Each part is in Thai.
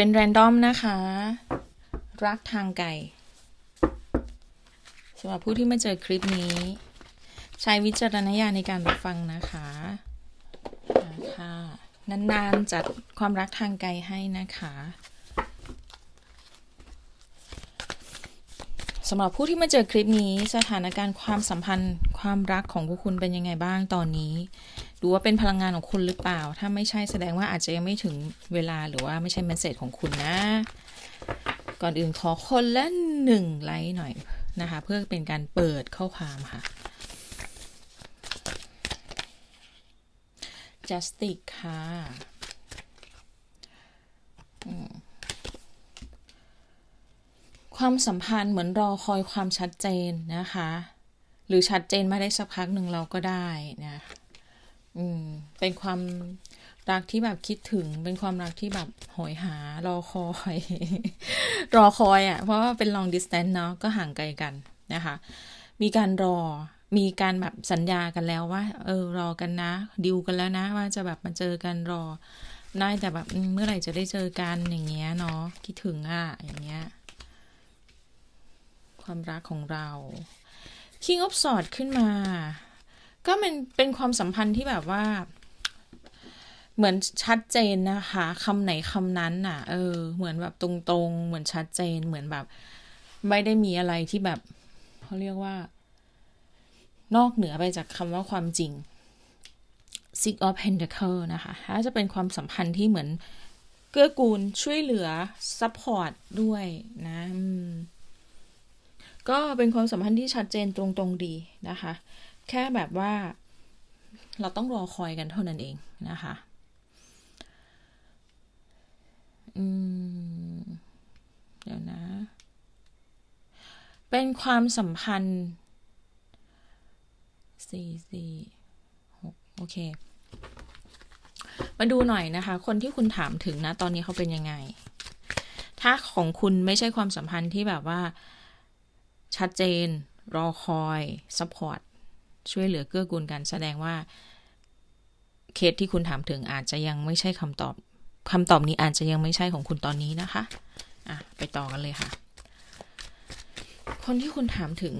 เป็นแรนดอมนะคะ รักทางไกลสำหรับผู้ที่มาเจอคลิปนี้ ใช้วิจารณญาณในการรับฟังนะคะค่ะนานๆจัดความรักทางไกลให้นะคะสำหรับผู้ที่มาเจอคลิปนี้สถานการณ์ความสัมพันธ์ความรักของพวกคุณเป็นยังไงบ้างตอนนี้ ดูว่าเป็นพลังงานของคุณหรือเปล่า ถ้าไม่ใช่แสดงว่าอาจจะยังไม่ถึงเวลาหรือว่าไม่ใช่เมสเซจของคุณนะ ก่อนอื่นขอคนละหนึ่งไลค์หน่อยนะคะ เพื่อเป็นการเปิดข้อความค่ะ justic ค่ะความสัมพันธ์เหมือนรอคอยความชัดเจนนะคะ หรือชัดเจนมาได้สักพักหนึ่งเราก็ได้นะ อืม เป็นความรักที่แบบคิดถึง เป็นความรักที่แบบโหยหารอคอย รอคอยอะ่ะ เพราะว่าเป็น long distance เนาะก็ห่างไกลกันนะคะ มีการรอมีการแบบสัญญากันแล้วว่า เออรอกันนะดิวกันแล้วนะ ว่าจะแบบมาเจอกันรอได้แต่แบบเมื่อไหร่จะได้เจอกันอย่างเงี้ยเนาะคิดถึงอะอย่างเงี้ย ความรักของเรา King of Swords ขึ้นมา ก็เป็นเป็นความสัมพันธ์ที่แบบว่า เหมือนชัดเจนนะคะคำไหนคำนั้นน่ะ เออ เหมือนแบบตรงๆ เหมือนชัดเจนเหมือนแบบ ไม่ได้มีอะไรที่แบบเขาเรียกว่า นอกเหนือไปจากคำว่าความจริง Six of Pentacles นะคะถ้าจะเป็นความสัมพันธ์ที่เหมือน เกื้อกูลช่วยเหลือซัพพอร์ตด้วยนะก็เป็นความสัมพันธ์ที่ชัดเจนตรงๆดีนะคะ แค่แบบว่า เราต้องรอคอยกันเท่านั้นเองนะคะอืมเดี๋ยวนะ เป็นความสัมพันธ์สี่สี่หกโอเค มาดูหน่อยนะคะ คนที่คุณถามถึงนะ ตอนนี้เขาเป็นยังไง ถ้าของคุณไม่ใช่ความสัมพันธ์ที่แบบว่า ชัดเจน รอคอย ซัพพอร์ต ช่วยเหลือเกื้อกูลกัน แสดงว่า เคสที่คุณถามถึงอาจจะยังไม่ใช่คำตอบคำตอบนี้อาจจะยังไม่ใช่ของคุณตอนนี้นะคะอะไปต่อกันเลยค่ะ คนที่คุณถามถึง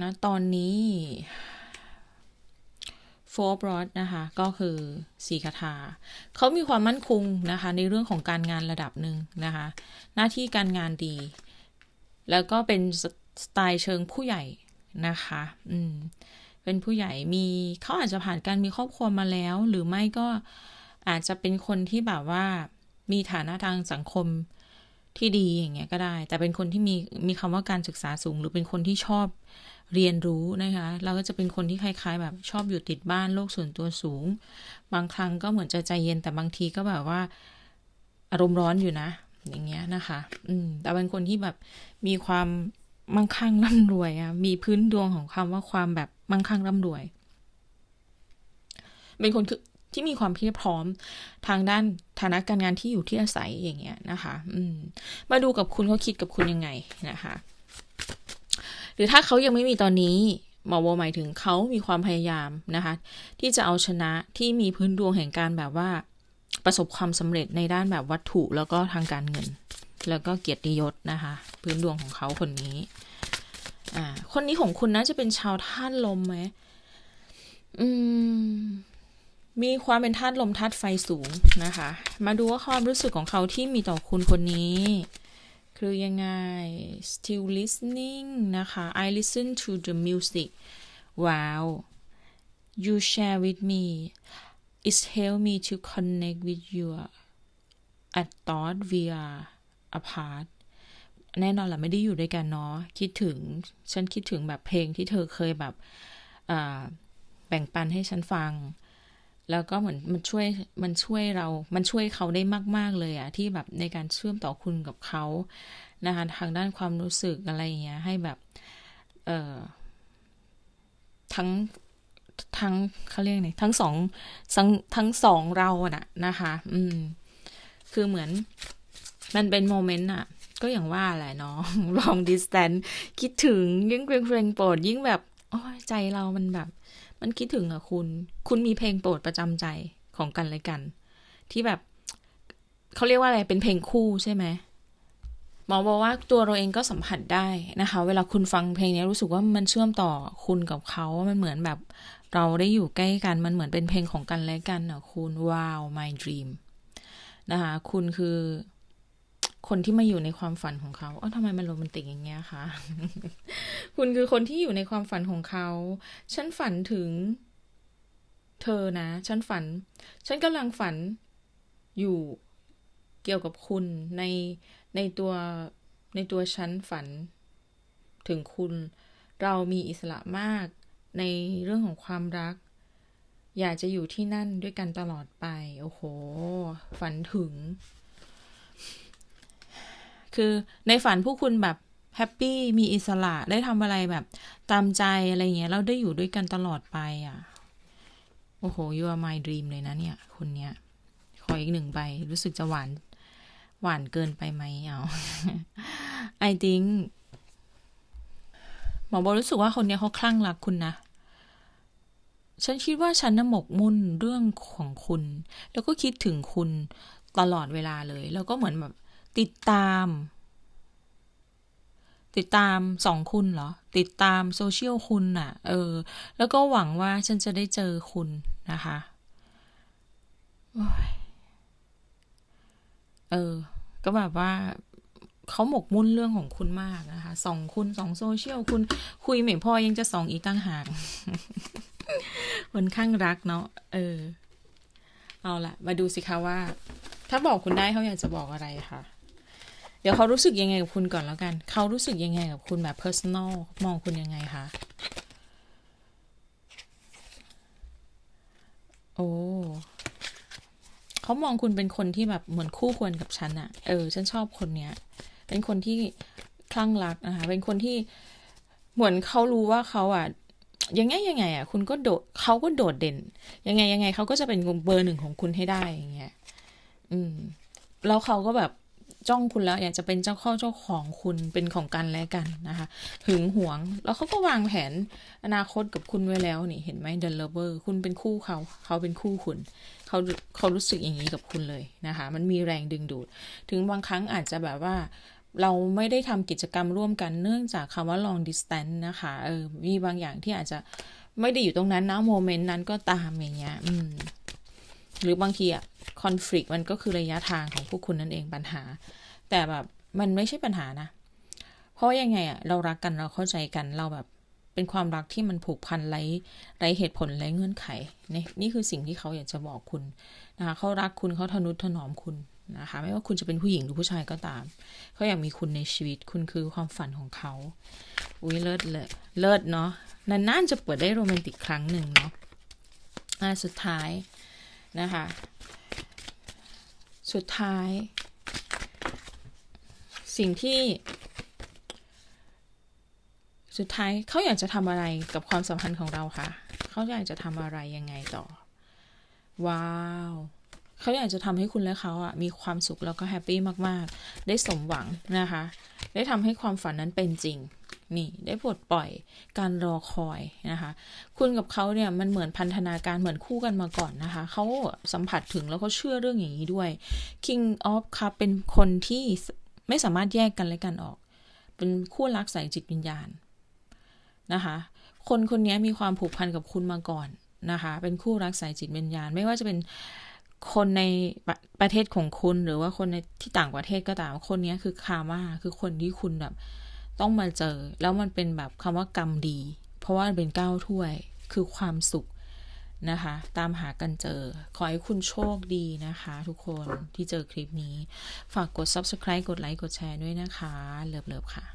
นะตอนนี้โฟร์บรอดนะคะ ก็คือสีคาถาเขามีความมั่นคงนะคะ ในเรื่องของการงานระดับหนึ่งนะคะ หน้าที่การงานดี แล้วก็เป็นสไตล์เชิงผู้ใหญ่นะคะ อืม เป็นผู้ใหญ่มีเขาอาจจะผ่านการมีครอบครัวมาแล้ว หรือไม่ก็อาจจะเป็นคนที่แบบว่ามีฐานะทางสังคมที่ดีอย่างเงี้ยก็ได้ แต่เป็นคนที่มีมีคำว่าการศึกษาสูง หรือเป็นคนที่ชอบเรียนรู้นะคะเราก็จะเป็นคนที่คล้ายๆ แบบชอบอยู่ติดบ้านโลกส่วนตัวสูง บางครั้งก็เหมือนจะใจเย็นแต่บางทีก็แบบว่า อารมณ์ร้อนอยู่นะ อย่างเงี้ยนะคะ อืม แต่เป็นคนที่แบบมีความมั่งคั่งร่ำรวยอะมีพื้นดวงของคำว่าความแบบ มั่งคั่งร่ำรวย เป็นคนคือที่มีความเพียรพร้อมทางด้านฐานะการงานที่อยู่ที่อาศัยอย่างเงี้ยนะคะ อืม มาดูกับคุณเขาคิดกับคุณยังไงนะคะ หรือถ้าเขายังไม่มีตอนนี้หมอโวหมายถึงเขามีความพยายามนะคะ ที่จะเอาชนะที่มีพื้นดวงแห่งการแบบว่า ประสบความสำเร็จในด้านแบบวัตถุแล้วก็ทางการเงิน แล้วก็เกียรติยศนะคะ พื้นดวงของเขาคนนี้ อ่า คนนี้ของคุณน่าจะเป็นชาวธาตุลมไหมอืม มีความเป็นธาตุลมธาตุไฟสูงนะคะ มาดูว่าความรู้สึกของเขาที่มีต่อคุณคนนี้ คือยังไง still listening นะคะ I listen to the music wow you share with me it help me to connect with you I thought we are apart แน่นอนแหละไม่ได้อยู่ด้วยกันเนาะคิดถึง ฉันคิดถึงแบบเพลงที่เธอเคยแบบแบ่งปันให้ฉันฟัง แล้วก็เหมือนมันช่วยมันช่วยเรา มันช่วยเขาได้มาก ๆ เลยอะที่แบบในการเชื่อมต่อคุณกับเขานะคะทางด้านความรู้สึกอะไรอย่างเงี้ยให้แบบเอ่อทั้งทั้งเขาเรียกไงทั้งสองทั้งทั้งสองเราอะนะนะคะ อืม คือเหมือน มันเป็นโมเมนต์อะ ก็อย่างว่าแหละเนาะ long distance คิดถึงยิ่งเพลงเพลงโปรดยิ่งแบบโอ้ใจเรามันแบบ มันคิดถึงอะคุณ คุณมีเพลงโปรดประจำใจของกันและกัน ที่แบบเขาเรียกว่าอะไรเป็นเพลงคู่ใช่ไหมหมอบอกว่าตัวเราเองก็สัมผัสได้นะคะ เวลาคุณฟังเพลงนี้รู้สึกว่ามันเชื่อมต่อคุณกับเขามันเหมือนแบบ เราได้อยู่ใกล้กันมันเหมือนเป็นเพลงของกันและกันนะคุณว้าว my dream นะคะ คุณคือ คนที่มาอยู่ในความฝันของเขาเอ้อทำไมมันโรแมนติกอย่างเงี้ยคะ คุณคือคนที่อยู่ในความฝันของเขา ฉันฝันถึง เธอนะ ฉันฝัน ฉันกำลังฝันอยู่เกี่ยวกับคุณในในตัวในตัวฉันฝัน ถึงคุณ เรามีอิสระมากในเรื่องของความรัก อยากจะอยู่ที่นั่นด้วยกันตลอดไป โอ้โห ฝันถึง คือในฝันผู้คุณแบบแฮปปี้มีอิสระได้ทำอะไรแบบ ตามใจอะไรเงี้ยเราได้อยู่ด้วยกันตลอดไปอะ โอ้โห you are my dream เลยนะเนี่ย คนเนี้ย ขออีกหนึ่งใบ รู้สึกจะหวาน หวานเกินไปไหมเอา I think หมอบอรู้สึกว่าคนเนี้ยเขาคลั่งรักคุณนะฉันคิดว่าฉันน่ะหมกมุ่นเรื่องของคุณ แล้วก็คิดถึงคุณตลอดเวลาเลย แล้วก็เหมือนแบบ ติดตาม ติดตามสองคุณเหรอ ติดตามโซเชียลคุณน่ะ เออ แล้วก็หวังว่าฉันจะได้เจอคุณนะคะอเออ ก็แบบว่าเขาหมกมุ่นเรื่องของคุณมากนะคะสองคุณสองโซเชียลคุณคุยไม่พอยังจะสองอีกตั้งหากคนข้างรักเนาะเออ เอาละมาดูสิคะว่า ถ้าบอกคุณได้เขาอยากจะบอกอะไรคะเดี๋ยวเขารู้สึกยังไงกับคุณก่อนแล้วกัน เขารู้สึกยังไงกับคุณแบบ personal มองคุณยังไงคะ โอ้เขามองคุณเป็นคนที่แบบเหมือนคู่ควรกับฉันอะเออ ฉันชอบคนเนี้ย เป็นคนที่คลั่งรักนะคะ เป็นคนที่เหมือนเขารู้ว่าเขาอะยังไงยังไงอะคุณก็โดดเขาก็โดดเด่น ยังไงยังไงเขาก็จะเป็นเบอร์หนึ่งของคุณให้ได้อย่างเงี้ย อืม แล้วเขาก็แบบ จ้องคุณแล้วอยากจะเป็นเจ้าข้อเจ้าของคุณเป็นของกันและกันนะคะหึงหวง แล้วเขาก็วางแผนอนาคตกับคุณไว้แล้วนี่เห็นไหม The Lover คุณเป็นคู่เขาเขาเป็นคู่คุณเขาเขารู้สึกอย่างนี้กับคุณเลยนะคะ มันมีแรงดึงดูด ถึงบางครั้งอาจจะแบบว่าเราไม่ได้ทำกิจกรรมร่วมกันเนื่องจากคำว่า long distance นะคะเออมีบางอย่างที่อาจจะไม่ได้อยู่ตรงนั้นนะโมเมนต์นั้นก็ตามอย่างเงี้ยอืม หรือบางทีอะคอน FLICT มันก็คือระยะทางของพวกคุณนั่นเองปัญหา แต่แบบมันไม่ใช่ปัญหานะ เพราะยังไงอะเรารักกันเราเข้าใจกันเราแบบเป็นความรักที่มันผูกพันไร้ไร้เหตุผลไร้เงื่อนไขนี่นี่คือสิ่งที่เขาอยากจะบอกคุณนะคะเขารักคุณเขาทนุถนอมคุณนะคะไม่ว่าคุณจะเป็นผู้หญิงหรือผู้ชายก็ตามเขาอยากมีคุณในชีวิตคุณคือความฝันของเขาอุ้ยเลิศเลยเลิศเนาะนานๆจะเปิดได้โรแมนติกครั้งหนึ่งเนาะอ่าสุดท้าย นะคะ สุดท้าย สิ่งที่ สุดท้ายเขาอยากจะทำอะไรกับความสัมพันธ์ของเราคะเขาอยากจะทำอะไรยังไงต่อ ว้าวเขาอยากจะทำให้คุณและเขาอะมีความสุขแล้วก็แฮปปี้มาก ๆ ได้สมหวังนะคะ ได้ทำให้ความฝันนั้นเป็นจริง นี่ได้ปลดปล่อยการรอคอยนะคะ คุณกับเขาเนี่ยมันเหมือนพันธนาการเหมือนคู่กันมาก่อนนะคะ เขาสัมผัสถึงแล้วเขาเชื่อเรื่องอย่างนี้ด้วย King of Cup เป็นคนที่ไม่สามารถแยกกันและกันออก เป็นคู่รักสายจิตวิญญาณนะคะ คนคนนี้มีความผูกพันกับคุณมาก่อนนะคะ เป็นคู่รักสายจิตวิญญาณ ไม่ว่าจะเป็นคนในประประเทศของคุณหรือว่าคนในที่ต่างประเทศก็ตาม คนนี้คือคามาคือคนที่คุณแบบ ต้องมาเจอ แล้วมันเป็นแบบคำว่ากรรมดี เพราะว่าเป็นก้าวถ้วยคือความสุขนะคะ ตามหากันเจอ ขอให้คุณโชคดีนะคะ ทุกคนที่เจอคลิปนี้ ฝากกด subscribe กดไลค์ กดแชร์ด้วยนะคะ เลิฟๆค่ะ